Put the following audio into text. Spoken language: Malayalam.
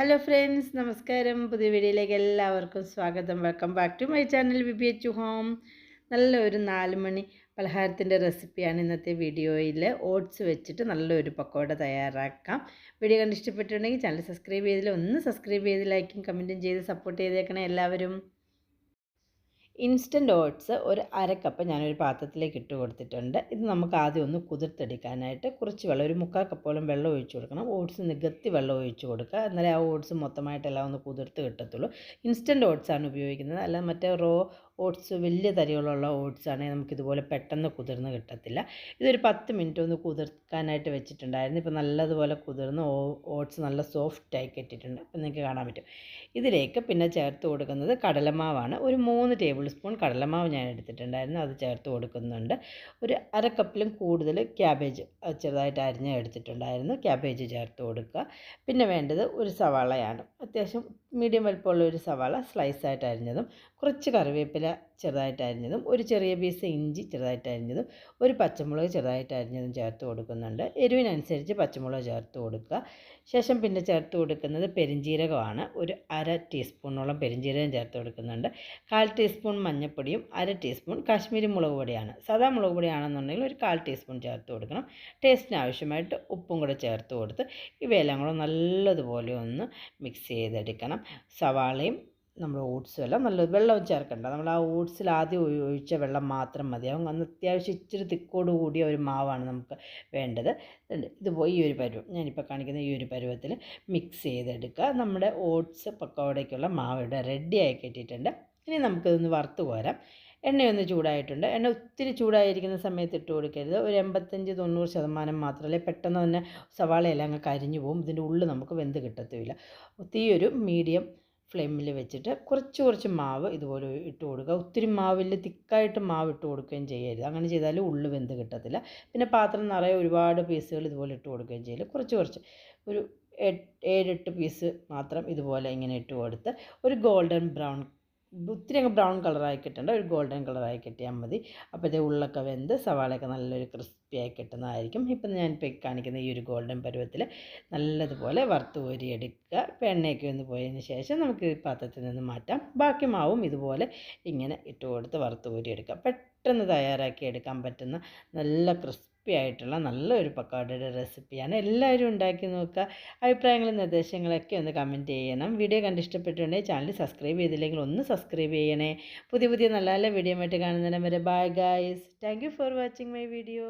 ഹലോ ഫ്രണ്ട്സ് നമസ്കാരം. പുതിയ വീഡിയോയിലേക്ക് എല്ലാവർക്കും സ്വാഗതം. Welcome back to my channel V B H home നല്ലൊരു നാല് മണി പലഹാരത്തിന്റെ റെസിപ്പിയാണ് ഇന്നത്തെ വീഡിയോയിൽ ഓട്സ് വെച്ചിട്ട് നല്ലൊരു പക്കോട തയ്യാറാക്കാം. വീഡിയോ കണ്ട് ഇഷ്ടപ്പെട്ടിട്ടുണ്ടെങ്കിൽ ചാനൽ സബ്സ്ക്രൈബ് ചെയ്തില്ല ഒന്ന് സബ്സ്ക്രൈബ് ചെയ്ത് ലൈക്കും കമന്റും ചെയ്ത് സപ്പോർട്ട് ചെയ്തേക്കണേ എല്ലാവരും. ഇൻസ്റ്റന്റ് ഓട്സ് ഒരു അരക്കപ്പ് കപ്പ് ഞാനൊരു പാത്രത്തിലേക്ക് ഇട്ട് കൊടുത്തിട്ടുണ്ട്. ഇത് നമുക്ക് ആദ്യം ഒന്ന് കുതിർത്തെടുക്കാനായിട്ട് കുറച്ച് വെള്ളം ഒരു മുക്കാൽ കപ്പോളം വെള്ളം ഒഴിച്ച് കൊടുക്കണം. ഓട്സ് നികത്തി വെള്ളം ഒഴിച്ച് കൊടുക്കുക. എന്നാലേ ആ ഓട്സ് മൊത്തമായിട്ടെല്ലാം ഒന്ന് കുതിർത്ത് കിട്ടത്തുള്ളൂ. ഇൻസ്റ്റന്റ് ഓട്സാണ് ഉപയോഗിക്കുന്നത്. അല്ല മറ്റേ റോ ഓട്സ് വലിയ തരികളുള്ള ഓട്സ് ആണെങ്കിൽ നമുക്കിതുപോലെ പെട്ടെന്ന് കുതിർന്ന് കിട്ടത്തില്ല. ഇതൊരു പത്ത് മിനിറ്റ് ഒന്ന് കുതിർക്കാനായിട്ട് വെച്ചിട്ടുണ്ടായിരുന്നു. ഇപ്പോൾ നല്ലതുപോലെ കുതിർന്ന് ഓട്സ് നല്ല സോഫ്റ്റായി കെട്ടിയിട്ടുണ്ട്. ഇപ്പം നിങ്ങൾക്ക് കാണാൻ പറ്റും. ഇതിലേക്ക് പിന്നെ ചേർത്ത് കൊടുക്കുന്നത് കടലമാവാണ്. ഒരു മൂന്ന് ടേബിൾ സ്പൂൺ കടലമാവ് ഞാൻ എടുത്തിട്ടുണ്ടായിരുന്നു. അത് ചേർത്ത് കൊടുക്കുന്നുണ്ട്. ഒരു അര കപ്പിലും കൂടുതൽ ക്യാബേജ് ചെറുതായിട്ട് അരിഞ്ഞ് എടുത്തിട്ടുണ്ടായിരുന്നു. ക്യാബേജ് ചേർത്ത് കൊടുക്കുക. പിന്നെ വേണ്ടത് ഒരു സവാളയാണ്. അത്യാവശ്യം മീഡിയം വലിപ്പമുള്ള ഒരു സവാള സ്ലൈസായിട്ട് അരിഞ്ഞതും കുറച്ച് കറിവേപ്പില ചെറുതായിട്ട് അരിഞ്ഞതും ഒരു ചെറിയ പീസ് ഇഞ്ചി ചെറുതായിട്ട് അരിഞ്ഞതും ഒരു പച്ചമുളക് ചെറുതായിട്ട് അരിഞ്ഞതും ചേർത്ത് കൊടുക്കുന്നുണ്ട്. എരിവിനനുസരിച്ച് പച്ചമുളക് ചേർത്ത് കൊടുക്കുക. ശേഷം പിന്നെ ചേർത്ത് കൊടുക്കുന്നത് പെരിഞ്ജീരകമാണ്. ഒരു അര ടീസ്പൂണോളം പെരിഞ്ജീരകം ചേർത്ത് കൊടുക്കുന്നുണ്ട്. കാൽ ടീസ്പൂൺ മഞ്ഞൾപ്പൊടിയും അര ടീസ്പൂൺ കാശ്മീരി മുളക് പൊടിയാണ്. സാധാ മുളക് പൊടിയാണെന്നുണ്ടെങ്കിൽ ഒരു കാൽ ടീസ്പൂൺ ചേർത്ത് കൊടുക്കണം. ടേസ്റ്റിന് ആവശ്യമായിട്ട് ഉപ്പും കൂടെ ചേർത്ത് കൊടുത്ത് ഇവയെല്ലാം കൂടെ നല്ലതുപോലെ ഒന്ന് മിക്സ് ചെയ്തെടുക്കണം. സവാളയും നമ്മൾ ഓട്സ് എല്ലാം നല്ല വെള്ളം ചേർക്കണ്ട. നമ്മൾ ആ ഓട്സിൽ ആദ്യം ഒഴിച്ച വെള്ളം മാത്രം മതിയാവും അന്ന് അത്യാവശ്യം ഇച്ചിരി തിക്കോട് കൂടിയ ഒരു മാവാണ് നമുക്ക് വേണ്ടത്. ഇത് ഈ ഒരു പരുവം. ഞാനിപ്പോൾ കാണിക്കുന്ന ഈ ഒരു പരുവത്തിൽ മിക്സ് ചെയ്തെടുക്കുക. നമ്മുടെ ഓട്സ് പക്കോടയ്ക്കുള്ള മാവ് ഇവിടെ റെഡി ആയി കിട്ടിയിട്ടുണ്ട്. ഇനി നമുക്കിതൊന്ന് വറുത്ത് കോരാം. എണ്ണയൊന്ന് ചൂടായിട്ടുണ്ട്. എണ്ണ ഒത്തിരി ചൂടായിരിക്കുന്ന സമയത്ത് ഇട്ട് കൊടുക്കരുത്. ഒരു എൺപത്തഞ്ച് തൊണ്ണൂറ് ശതമാനം മാത്രമല്ലേ പെട്ടെന്ന് തന്നെ സവാളയെല്ലാം അങ്ങ് കരിഞ്ഞു പോകും. ഇതിന്റെ ഉള്ളിൽ നമുക്ക് വെന്ത് കിട്ടത്തുമില്ല. ഒത്തിരി ഒരു മീഡിയം ഫ്ലെയിമിൽ വെച്ചിട്ട് കുറച്ച് കുറച്ച് മാവ് ഇതുപോലെ ഇട്ട് കൊടുക്കുക. ഒത്തിരി മാവിൽ തിക്കായിട്ട് മാവ് ഇട്ട് കൊടുക്കുകയും ചെയ്യരുത്. അങ്ങനെ ചെയ്താൽ ഉള്ളു വെന്ത് കിട്ടത്തില്ല. പിന്നെ പാത്രം നിറയെ ഒരുപാട് പീസുകൾ ഇതുപോലെ ഇട്ട് കൊടുക്കുകയും ചെയ്യില്ല കുറച്ച് കുറച്ച്. ഒരു ഏഴെട്ട് പീസ് മാത്രം ഇതുപോലെ ഇങ്ങനെ ഇട്ട് കൊടുത്ത് ഒരു ഗോൾഡൻ ബ്രൗൺ ഒത്തിരി അങ്ങ് ബ്രൗൺ കളറായി കിട്ടേണ്ട ഒരു ഗോൾഡൻ കളറായി കിട്ടിയാൽ മതി. അപ്പോൾ ഇത് ഉള്ളൊക്കെ വെന്ത് സവാളയൊക്കെ നല്ലൊരു ക്രിസ്പി ആയി കിട്ടുന്നതായിരിക്കും. ഇപ്പം ഞാനിപ്പോൾ കാണിക്കുന്ന ഈ ഒരു ഗോൾഡൻ പരുവത്തിൽ നല്ലതുപോലെ വറുത്ത് കോരി എടുക്കുക എണ്ണയൊക്കെ ഒന്ന് പോയതിന് ശേഷം നമുക്ക് പാത്രത്തിൽ നിന്ന് മാറ്റാം. ബാക്കി മാവും ഇതുപോലെ ഇങ്ങനെ ഇട്ട് കൊടുത്ത് വറുത്ത് കോരി എടുക്കുക പെട്ടെന്ന് തയ്യാറാക്കി എടുക്കാൻ പറ്റുന്ന നല്ല ക്രിസ്പി ആയിട്ടുള്ള നല്ലൊരു പക്കോടയുടെ റെസിപ്പിയാണ്. എല്ലാവരും ഉണ്ടാക്കി നോക്കുക. അഭിപ്രായങ്ങളും നിർദ്ദേശങ്ങളൊക്കെ ഒന്ന് കമന്റ് ചെയ്യണം. വീഡിയോ കണ്ട് ഇഷ്ടപ്പെട്ടിട്ടുണ്ടെങ്കിൽ ചാനൽ സബ്സ്ക്രൈബ് ചെയ്തില്ലെങ്കിൽ ഒന്ന് സബ്സ്ക്രൈബ് ചെയ്യണേ. പുതിയ പുതിയ നല്ല നല്ല വീഡിയോ ആയിട്ട് കാണുന്നതിന് വരെ bye guys thank for watching my video